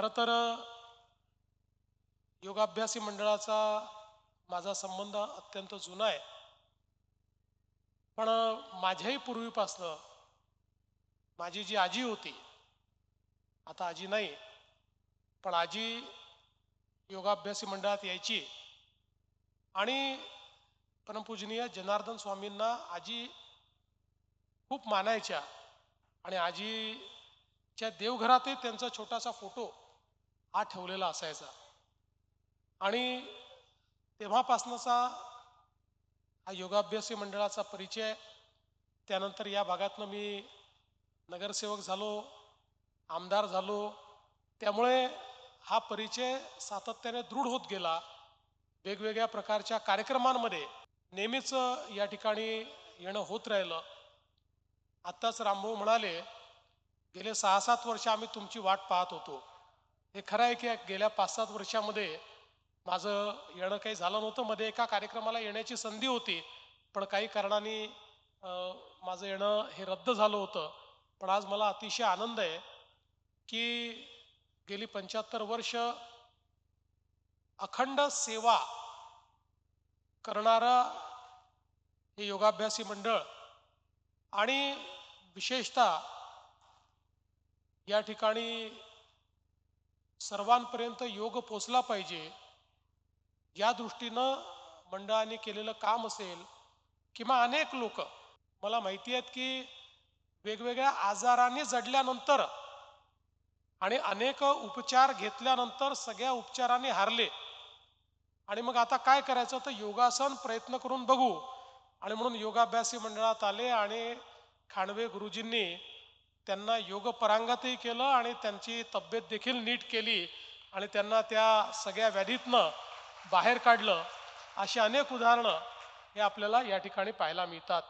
खरं तर योगाभ्यासी मंडळाचा माझा संबंध अत्यंत जुना आहे. पण माझ्याही पूर्वीपासनं माझी जी आजी होती आता आजी नाही पण आजी योगाभ्यासी मंडळात यायची आणि परमपूजनीय जनार्दन स्वामींना आजी खूप मानायच्या आणि आजीच्या देवघरातही त्यांचा छोटासा फोटो हा ठेवलेला असायचा. आणि तेव्हापासनचा हा योगाभ्यासी मंडळाचा परिचय त्यानंतर या भागातनं मी नगरसेवक झालो आमदार झालो. त्यामुळे हा परिचय सातत्याने दृढ होत गेला. वेगवेगळ्या प्रकारच्या कार्यक्रमांमध्ये नेहमीच या ठिकाणी येणं होत राहिलं. आत्ताच रामभाऊ म्हणाले गेले सहा सात वर्ष आम्ही तुमची वाट पाहत होतो. हे खरं आहे की गेल्या पाच सात वर्षामध्ये माझं येणं काही झालं नव्हतं. मध्ये एका कार्यक्रमाला येण्याची संधी होती पण काही कारणाने अं, माझं येणं हे रद्द झालं होतं. पण आज मला अतिशय आनंद आहे की गेली पंच्याहत्तर वर्ष अखंड सेवा करणारा हे योगाभ्यासी मंडळ आणि विशेषतः या ठिकाणी सर्वांपर्यंत योग पोचला पाहिजे या दृष्टीनं मंडळाने केलेलं काम असेल किंवा अनेक लोक मला माहिती आहेत की वेगवेगळ्या आजाराने जडल्यानंतर आणि अनेक उपचार घेतल्यानंतर सगळ्या उपचाराने हारले. आणि मग आता काय करायचं? तर योगासन प्रयत्न करून बघू. आणि म्हणून योगाभ्यासी मंडळात आले आणि खांडवे गुरुजींनी त्यांना योग परांगातही केलं आणि त्यांची तब्येत देखील नीट केली आणि त्यांना त्या सगळ्या व्याधीतनं बाहेर काढलं. अशी अनेक उदाहरणं हे आपल्याला या ठिकाणी पाहायला मिळतात.